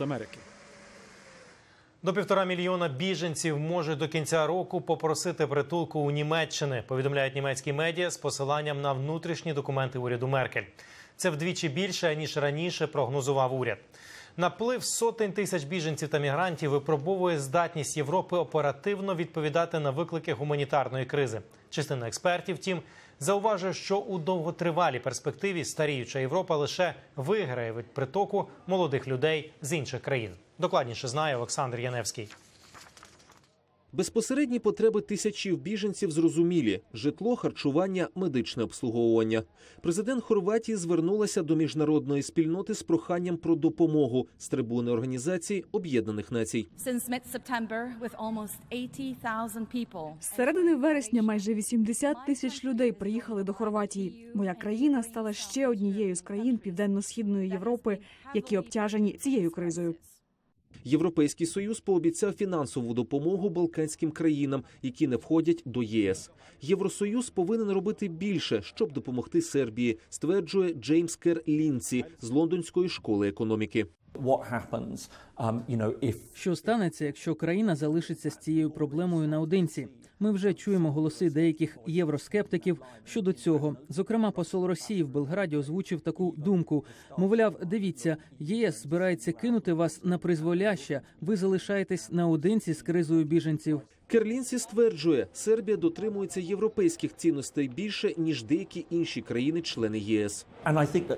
Америки. До півтора мільйона біженців може до кінця року попросити притулку у Німеччини. Повідомляють німецькі медіа з посиланням на внутрішні документи уряду Меркель. Це вдвічі більше ніж раніше прогнозував уряд. Наплив сотень тисяч біженців та мігрантів випробовує здатність Європи оперативно відповідати на виклики гуманітарної кризи. Частина експертів, втім, зауважує, що у довготривалій перспективі старіюча Європа лише виграє від притоку молодих людей з інших країн. Докладніше знає Олександр Яневський. Безпосередні потреби тисячів біженців зрозумілі: житло, харчування, медичне обслуговування. Президент Хорватії звернулася до міжнародної спільноти з проханням про допомогу з трибуни Організації Об'єднаних Націй. Since mid-September, with almost 80,000 people. З середини вересня майже 80 тисяч людей приїхали до Хорватії. Моя країна стала ще однією з країн Південно-східної Європи, які обтяжені цією кризою. Європейський союз пообіцяв фінансову допомогу балканським країнам, які не входять до ЄС. Євросоюз повинен робити більше, щоб допомогти Сербії, стверджує Джеймс Кер Лінці з лондонської школи економіки. Um, Що станеться, якщо країна залишиться з цією проблемою наодинці? Ми вже чуємо голоси деяких євроскептиків щодо цього. Зокрема, посол Росії в Белграді озвучив таку думку: мовляв, дивіться, ЄС збирається кинути вас на призволяще. Ви залишаєтесь наодинці з кризою біженців. Керлінсі стверджує, Сербія дотримується європейських цінностей більше ніж деякі інші країни-члени ЄС.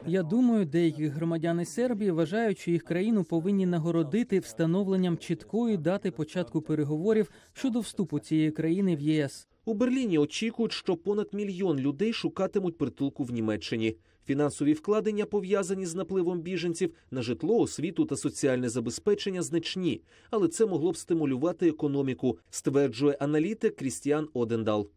Я думаю, деякі громадяни Сербії вважають, що їх країну повинні нагородити встановленням чіткої дати початку переговорів щодо вступу цієї країни в ЄС. У Берліні очікують, що понад мільйон людей шукатимуть притулку в Німеччині. Фінансові вкладення, пов'язані з напливом біженців на житло, освіту та соціальне забезпечення, значні, але це могло б стимулювати економіку, стверджує аналітик Крістіан Одендал.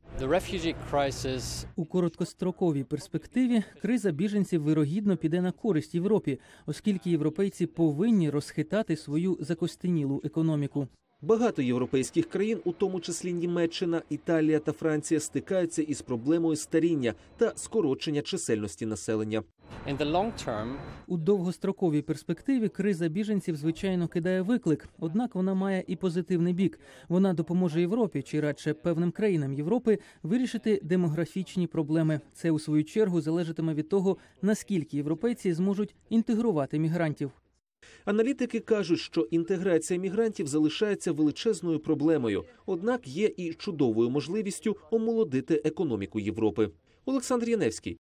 У короткостроковій перспективі криза біженців вирогідно піде на користь Європі, оскільки європейці повинні розхитати свою закостенілу економіку. Багато європейських країн, у тому числі Німеччина, Італія та Франція, стикаються із проблемою старіння та скорочення чисельності населення. У довгостроковій перспективі криза біженців звичайно кидає виклик, однак вона має і позитивний бік. Вона допоможе Європі, чи радше певним країнам Європи, вирішити демографічні проблеми. Це у свою чергу залежатиме від того, наскільки європейці зможуть інтегрувати мігрантів. Аналітики кажуть, що інтеграція мігрантів залишається величезною проблемою, однак є і чудовою можливістю омолодити економіку Європи. Олександр Яневський,